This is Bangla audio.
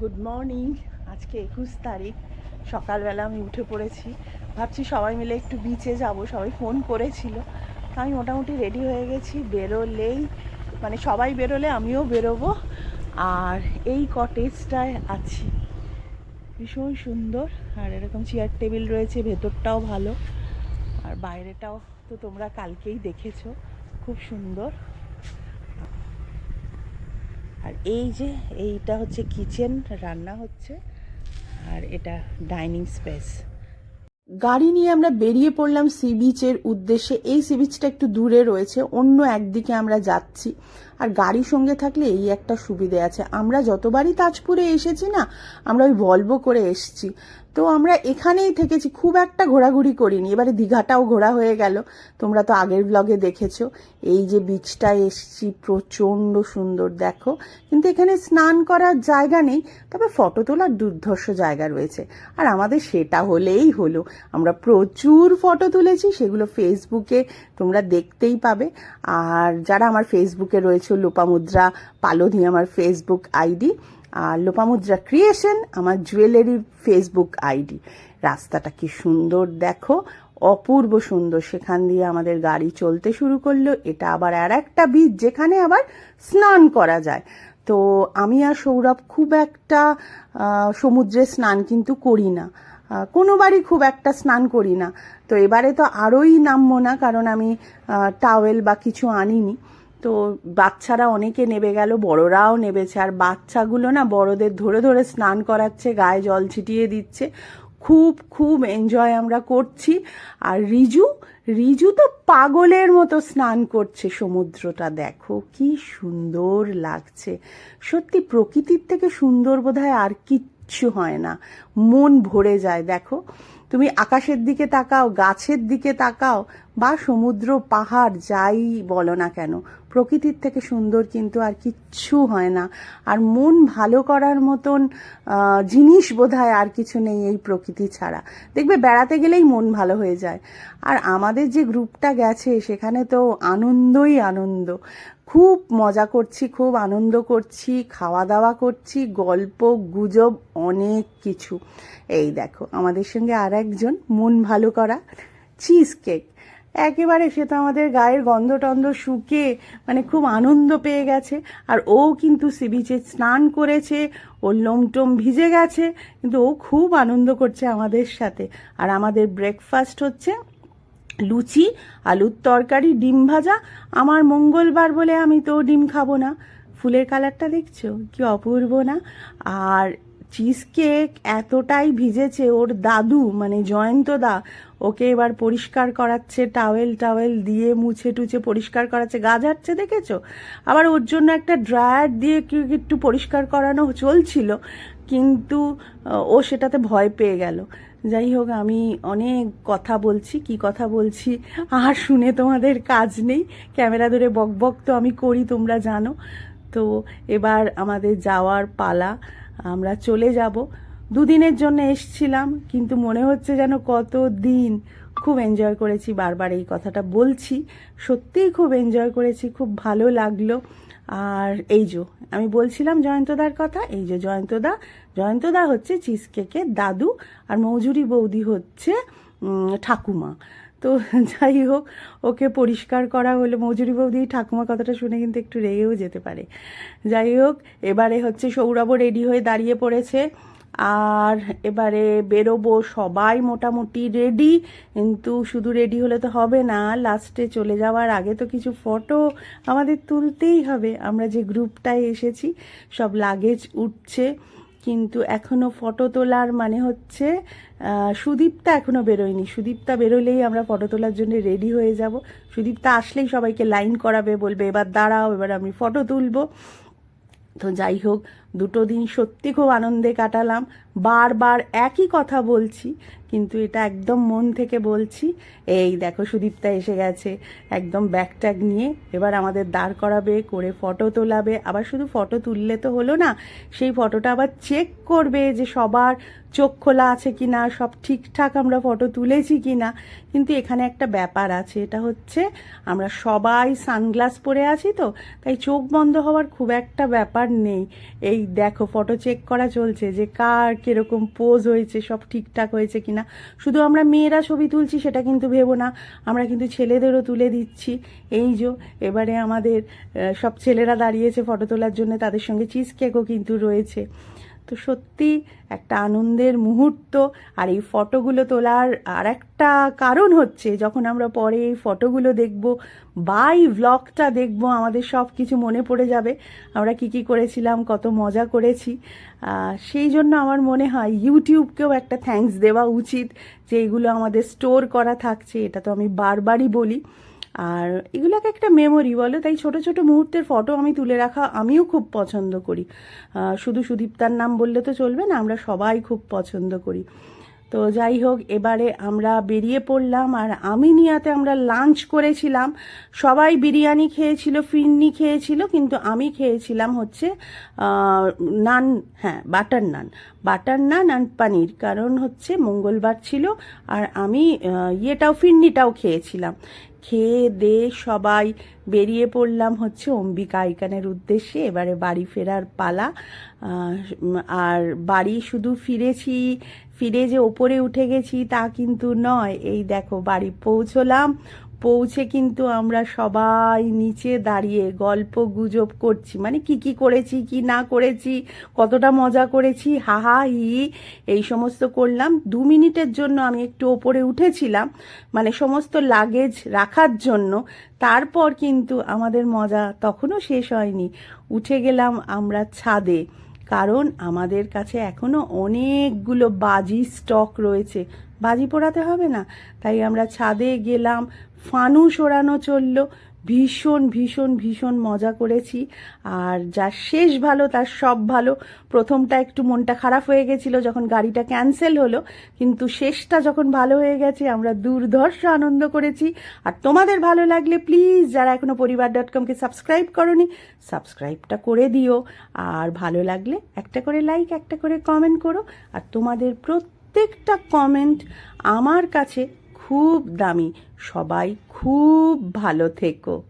গুড মর্নিং আজকে একুশ তারিখ। সকালবেলা আমি উঠে পড়েছি। ভাবছি সবাই মিলে একটু বিচে যাব। সবাই ফোন করেছিল। আমি মোটামুটি রেডি হয়ে গেছি। বেরোলেই মানে সবাই বেরোলে আমিও বেরোবো। আর এই কটেজটায় আছি। ভীষণ সুন্দর। আর এরকম চেয়ার টেবিল রয়েছে, ভেতরটাও ভালো। আর বাইরেটাও তো তোমরা কালকেই দেখেছ। খুব সুন্দর। আর এই যে, এইটা হচ্ছে কিচেন রান্না হচ্ছে। আর এটা ডাইনিং স্পেস গাড়ি নিয়ে আমরা বেরিয়ে পড়লাম সি বিচের উদ্দেশ্যে। এই সি বিচটা একটু দূরে রয়েছে, অন্য একদিকে আমরা যাচ্ছি। আর গাড়ির সঙ্গে থাকলে এই একটা সুবিধে আছে। আমরা যতবারই তাজপুরে এসেছি না, আমরা ওই ভলভো করে এসেছি। তো আমরা এখানেই থেকেছি, খুব একটা ঘোরাঘুরি করিনি। এবারে দীঘাটাও ঘোরা হয়ে গেল। তোমরা তো আগের ব্লগে দেখেছ। এই যে বিচটায় এসছি, প্রচণ্ড সুন্দর, দেখো। কিন্তু এখানে স্নান করার জায়গা নেই, তবে ফটো তোলার দুর্ধর্ষ জায়গা রয়েছে। আর আমাদের সেটা হলেই হলো। আমরা প্রচুর ফটো তুলেছি, সেগুলো ফেসবুকে তোমরা দেখতেই পাবে। আর যারা আমার ফেসবুকে রয়েছে লোপামুদ্রা, পালোধি আমার ফেসবুক আইডি। আর লোপামুদ্রা ক্রিয়েশন আমার জুয়েলারি ফেসবুক আইডি। রাস্তাটা কি সুন্দর দেখো, অপূর্ব সুন্দর। সেখান দিয়ে আমাদের গাড়ি চলতে শুরু করল। এটা আবার আর একটা বীচ যেখানে আবার স্নান করা যায়। তো আমি আর সৌরভ খুব একটা সমুদ্রে স্নান কিন্তু করি না। কোনোবারই খুব একটা স্নান করি না। তো এবারে তো আরোই নামবো না, কারণ আমি টাওয়েল বা কিছু আনিনি। তো বাচ্চারা অনেকে নেবে গেল, বড়রাও নেবেছে। আর বাচ্চাগুলো না বড়দের ধরে ধরে স্নান করাচ্ছে, গায়ে জল ছিটিয়ে দিচ্ছে। খুব খুব এনজয় আমরা করছি। আর রিজু রিজু তো পাগলের মতো স্নান করছে সমুদ্রটা, দেখো কি সুন্দর লাগছে। সত্যি প্রকৃতির থেকে সুন্দর বোধহয় আর কিচ্ছু হয় না। মন ভরে যায়, দেখো। তুমি আকাশের দিকে তাকাও, গাছের দিকে তাকাও, বা সমুদ্র, পাহাড়, যাই বলো না কেন, প্রকৃতির থেকে সুন্দর কিন্তু আর কিচ্ছু হয় না। আর মন ভালো করার মতন জিনিস বোধহয় আর কিছু নেই এই প্রকৃতি ছাড়া। দেখবে বেড়াতে গেলেই মন ভালো হয়ে যায়। আর আমাদের যে গ্রুপটা গেছে, সেখানে তো আনন্দই আনন্দ। খুব মজা করছি, খুব আনন্দ করছি খাওয়া দাওয়া করছি, গল্প, গুজব, অনেক কিছু। এই দেখো, আমাদের সঙ্গে আর একজন মন ভালো করা চিজ কেক একেবারে সে তো আমাদের গায়ের গন্ধ টন্ধ শুকে মানে খুব আনন্দ পেয়ে গেছে। আর ও কিন্তু সি বিচে স্নান করেছে, ওর লোমটোম ভিজে গেছে, কিন্তু ও খুব আনন্দ করছে আমাদের সাথে। আর আমাদের ব্রেকফাস্ট হচ্ছে লুচি, আলুর তরকারি, ডিম ভাজা, আমার মঙ্গলবার বলে আমি তো ডিম খাব না। ফুলের কালারটা দেখছ? কি অপূর্ব না? আর চিজ কেক এতটাই ভিজেছে, ওর দাদু মানে জয়ন্ত দা, ওকে এবার পরিষ্কার করাচ্ছে টাওয়েল টাওয়েল দিয়ে মুছে টুছে পরিষ্কার করাচ্ছে, গা ঝাড়ছে, দেখেছ? আবার ওর জন্য একটা ড্রায়ার দিয়ে একটু পরিষ্কার করানো চলছিল, কিন্তু ও সেটাতে ভয় পেয়ে গেল। যাই হোক আমি অনেক কথা বলছি, কি কথা বলছি আর শুনে তোমাদের কাজ নেই। ক্যামেরা ধরে বক বক তো আমি করি, তোমরা জানো। তো এবার আমাদের যাওয়ার পালা, আমরা চলে যাব। দুদিনের জন্য এসছিলাম, কিন্তু মনে হচ্ছে যেন কত দিন। খুব এনজয় করেছি, বারবার এই কথাটা বলছি। সত্যিই খুব এনজয় করেছি, খুব ভালো লাগল। আর এই যে, আমি বলছিলাম জয়ন্তদার কথা, এই যে জয়ন্তদা জয়ন্তদা হচ্ছে চিজ কেকের দাদু আর মৌজুরি বৌদি হচ্ছে ঠাকুমা। তো যাই হোক, ওকে পরিষ্কার করা হলো। মজুরি বৌদি ঠাকুমা কথাটা শুনে কিন্তু একটু রেগেও যেতে পারে। যাই হোক, এবারে হচ্ছে সৌরভও রেডি হয়ে দাঁড়িয়ে পড়েছে। আর এবারে বেরোবো সবাই মোটামুটি রেডি কিন্তু শুধু রেডি হলে তো হবে না লাস্টে চলে যাওয়ার আগে তো কিছু ফটো আমাদের তুলতেই হবে। আমরা যে গ্রুপটায় এসেছি সব লাগেজ উঠছে কিন্তু এখনও ফটো তোলার মানে হচ্ছে আহ, সুদীপ্তা এখনও বেরোয়নি। সুদীপ্তা বেরোলেই আমরা ফটো তোলার জন্য রেডি হয়ে যাব। সুদীপ্তা আসলেই সবাইকে লাইন করাবে বলবে এবার দাঁড়াও এবার আমি ফটো তুলবো। তো যাই হোক দুটো দিন সত্যি খুব আনন্দে কাটালাম। বারবার একই কথা বলছি, কিন্তু এটা একদম মন থেকে বলছি, এই দেখো সুদীপ্তা এসে গেছে। একদম ব্যাগ ট্যাগ নিয়ে এবার আমাদের দাঁড় করাবে, করে ফটো তোলাবে। আবার শুধু ফটো তুললে তো হলো না, সেই ফটোটা আবার চেক করবে যে সবার চোখ খোলা আছে কি না সব ঠিকঠাক আমরা ফটো তুলেছি কি না কিন্তু এখানে একটা ব্যাপার আছে, এটা হচ্ছে আমরা সবাই সানগ্লাস পরে আছি তো, তাই চোখ বন্ধ হওয়ার খুব একটা ব্যাপার নেই। এই দেখো ফটো চেক করা চলছে যে কার কীরকম পোজ হয়েছে, সব ঠিকঠাক হয়েছে কিনা। শুধু আমরা মেয়েরা ছবি তুলছি, সেটা কিন্তু ভেবো না। আমরা কিন্তু ছেলেদেরও তুলে দিচ্ছি। এই যে, এবারে আমাদের সব ছেলেরা দাঁড়িয়েছে ফটো তোলার জন্য, তাদের সঙ্গে চিজ কেকও কিন্তু রয়েছে। তো সত্যি একটা আনন্দের মুহূর্ত। আর এই ফটোগুলো তোলার আর একটা কারণ হচ্ছে, যখন আমরা পরে এই ফটোগুলো দেখব বাই ভ্লগটা দেখব, আমাদের সব কিছু মনে পড়ে যাবে। আমরা কি কি করেছিলাম, কত মজা করেছি। সেই জন্য আমার মনে হয় ইউটিউবকেও একটা থ্যাঙ্কস দেওয়া উচিত যে এগুলো আমাদের স্টোর করা থাকছে। এটা তো আমি বারবারই বলি। আর এগুলোকে একটা মেমোরি বলে। তাই ছোট ছোট মুহূর্তের ফটো আমি তুলে রাখা আমিও খুব পছন্দ করি। শুধু সুদীপ্তার নাম বললে তো চলবে না, আমরা সবাই খুব পছন্দ করি। তো যাই হোক এবারে আমরা বেরিয়ে পড়লাম আর আমিনিয়াতে আমরা লাঞ্চ করেছিলাম। সবাই বিরিয়ানি খেয়েছিল ফিরনি খেয়েছিল, কিন্তু আমি খেয়েছিলাম হচ্ছে নান হ্যাঁ বাটার নান। বাটার নান আর পানির, কারণ হচ্ছে মঙ্গলবার ছিল আর আমি ইয়েটাও ফিরনিটাও খেয়েছিলাম। খেয়ে দে সবাই বেরিয়ে পড়লাম হচ্ছে অম্বিকা আইকানের উদ্দেশ্যে, এবারে বাড়ি ফেরার পালা। আর বাড়ি শুধু ফিরেছি ফিরে যে ওপরে উঠে গেছি তা কিন্তু নয়। এই দেখো বাড়ি পৌঁছলাম। পৌঁছে কিন্তু আমরা সবাই নিচে দাঁড়িয়ে গল্প গুজব করছি। মানে কি কি করেছি কি না করেছি কতটা মজা করেছি হা হা হি হি, এই সমস্ত করলাম। দু মিনিটের জন্য আমি একটু ওপরে উঠেছিলাম মানে সমস্ত লাগেজ রাখার জন্য। তারপর কিন্তু আমাদের মজা তখনও শেষ হয়নি। উঠে গেলাম আমরা ছাদে। কারণ আমাদের কাছে এখনও অনেকগুলো বাজি স্টক রয়েছে। বাজি পোড়াতে হবে না। তাই আমরা ছাদে গেলাম ফানুস ওড়ানো চলল। ভীষণ ভীষণ ভীষণ মজা করেছি। আর যার শেষ ভালো, তার সব ভালো। প্রথমটা একটু মনটা খারাপ হয়ে গেছিল যখন গাড়িটা ক্যান্সেল হলো, কিন্তু শেষটা যখন ভালো হয়ে গেছে, আমরা দুর্ধর্ষ আনন্দ করেছি। আর তোমাদের ভালো লাগলে প্লিজ যারা এখনও পরিবার ডট কমকে সাবস্ক্রাইব করনি সাবস্ক্রাইবটা করে দিও। আর ভালো লাগলে একটা করে লাইক একটা করে কমেন্ট করো। আর তোমাদের প্রত্যেকটা কমেন্ট আমার কাছে খুব দামি। সবাই খুব ভালো থেকো।